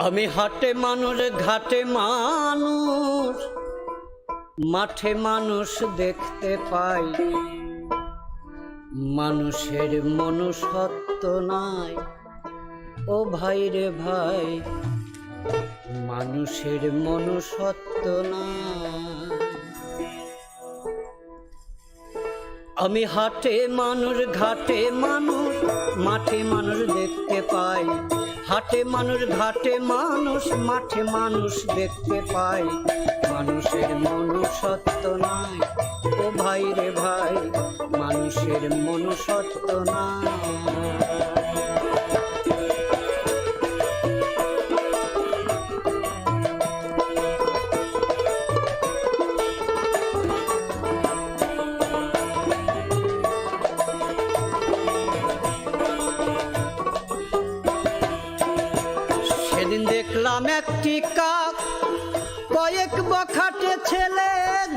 আমি হাটে মানুষ, ঘাটে মানুষ, মাঠে মানুষ দেখতে পাই। মানুষের মনুষ্যত্ব নাই। ও ভাই রে ভাই, মানুষের মনুষ্যত্ব আমি হাটে মানুষ, ঘাটে মানুষ, মাঠে মানুষ দেখতে পাই। হাটে মানুষ ঘাটে মানুষ, মাঠে মানুষ দেখতে পাই মানুষের মনুষ্যত্ব নাই। ও ভাই রে ভাই, মানুষের মনুষ্যত্ব নাই। দেখলাম একটি কাক। কয়েক বখাটে ছেলে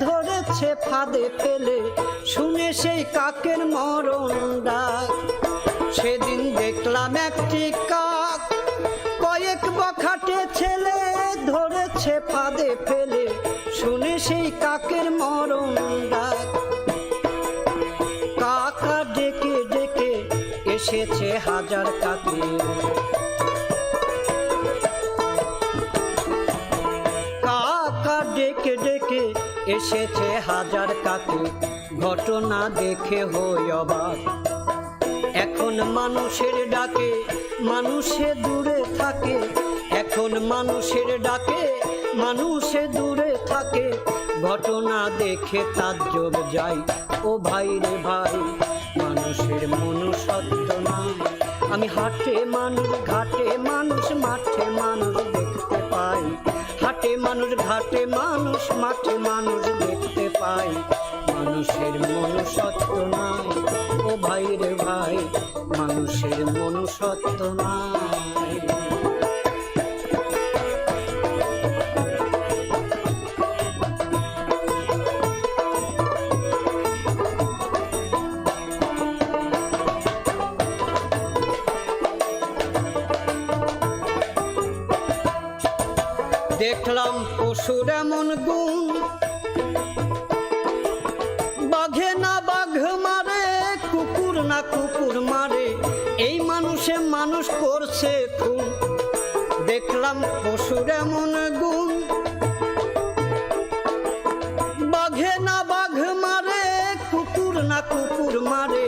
ধরেছে ফাঁদে ফেলে। শুনে সেই কাকের মরণ ডাক। সেদিন দেখলাম একটি কাক। কয়েক বখাটে ছেলে ধরেছে ফাঁদে ফেলে। শুনে সেই কাকের মরণ ডাক। কাকা ডেকে ডেকে এসেছে হাজার কাকে। এসেছে হাজার কাকে, ঘটনা দেখে হই অবাক। এখন মানুষের ডাকে, মানুষে দূরে থাকে। এখন মানুষের ডাকে, মানুষে দূরে থাকে। ঘটনা দেখে তাজ্জব যাই। ও ভাই রে ভাই, মানুষের মনুষ্যত্ব নাই। আমি হাটে মানুষ, ঘাটে মানুষ, মাঠে মানুষ দেখতে পাই। হাটে মানুষ, ঘাটে মানুষ, মাঠে মানুষ দেখতে পায় মানুষের মনুষ্যত্ব নাই, ও ভাই রে ভাই, মানুষের মনুষ্যত্ব নাই। মানুষে করছে খুন। দেখলাম পশুর এমন গুণ। বাঘে না বাঘ মারে, কুকুর না কুকুর মারে,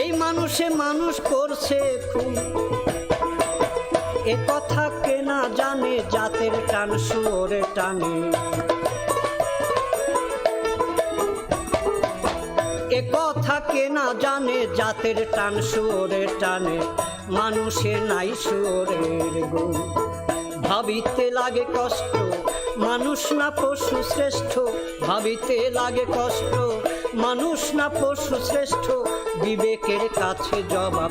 এই মানুষে মানুষ করছে খুন। এ কথা কে না জানে, জাতের টান সুরে টানে। কথা কে না জানে, জাতের টান সুরে টানে। মানুষের নাই সুরের গুণ। ভাবিতে লাগে কষ্ট, মানুষ না পশু শ্রেষ্ঠ। ভাবিতে লাগে কষ্ট, মানুষ না পশু শ্রেষ্ঠ। বিবেকের কাছে জবাব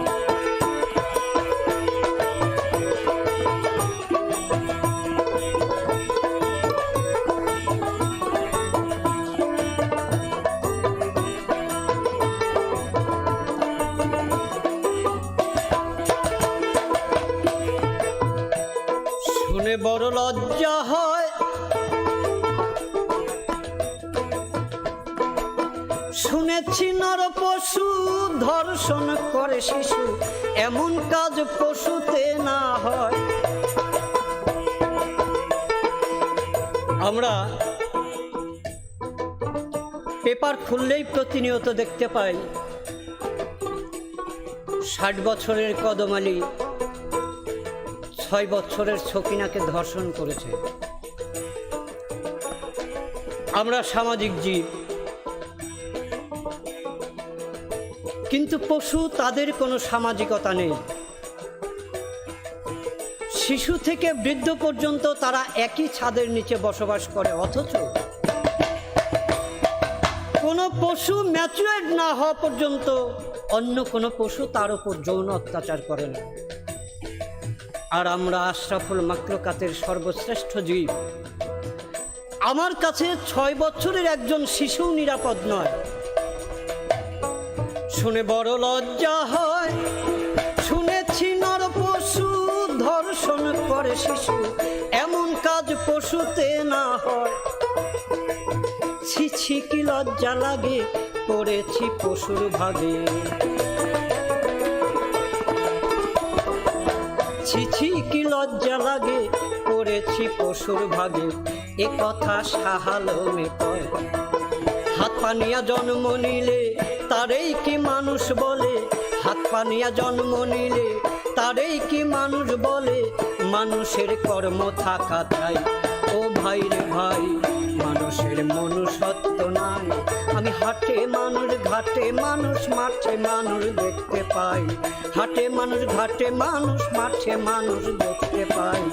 বড় লজ্জা হয়। শুনেছি নর পশু ধর্ষণ করে শিশু, এমন কাজ পশুতে না হয়। আমরা পেপার খুললেই প্রতিনিয়ত দেখতে পাই। ষাট বছরের কদমালি ছয় বছরের ছকিনাকে ধর্ষণ করেছে। আমরা সামাজিক জীব। কিন্তু পশু তাদের কোনো সামাজিকতা নেই। শিশু থেকে বৃদ্ধ পর্যন্ত তারা একই ছাদের নিচে বসবাস করে, অথচ কোনো পশু ম্যাচুয়ার্ড না হওয়া পর্যন্ত অন্য কোনো পশু তার উপর যৌন অত্যাচার করে না। আর আমরা আশরাফুল মাকলুকাতের সর্বশ্রেষ্ঠ জীব। আমার কাছে ছয় বছরের একজন শিশু নিরাপদ নয়। শুনে বড় লজ্জা হয়, শুনেছি নর পশু ধর্ষণ করে শিশু, এমন কাজ পশুতে না হয়। ছি ছি, কি লজ্জা লাগে, পড়েছি পশুর ভাগে। ছি ছি কি লজ্জা লাগে পড়েছি পশুর ভাগে। এ কথা সাহালমে কয় হাত পানিয়া জন্ম নিলে তারেই কি মানুষ বলে? হাত পানিয়া জন্ম নিলে তারেই কি মানুষ বলে? মানুষের কর্ম থাকা চাই। ও ভাই রে ভাই, মানুষের মনুষ্যত্ব নাই। আমি হাটে মানুষ, ঘাটে মানুষ, মাঠে মানুষ দেখতে পাই। হাটে মানুষ, ঘাটে মানুষ, মাঠে মানুষ দেখতে পাই।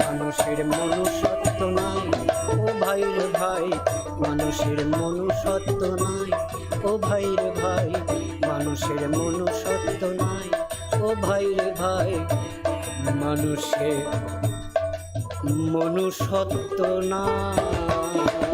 মানুষের মনুষ্যত্ব নাই, ও ভাই ভাই, মানুষের মনুষ্যত্ব নাই। ও ভাই ভাই, মানুষের মনুষ্যত্ব নাই। ও ভাই ভাই মানুষের মনুষ্যত্ব নাই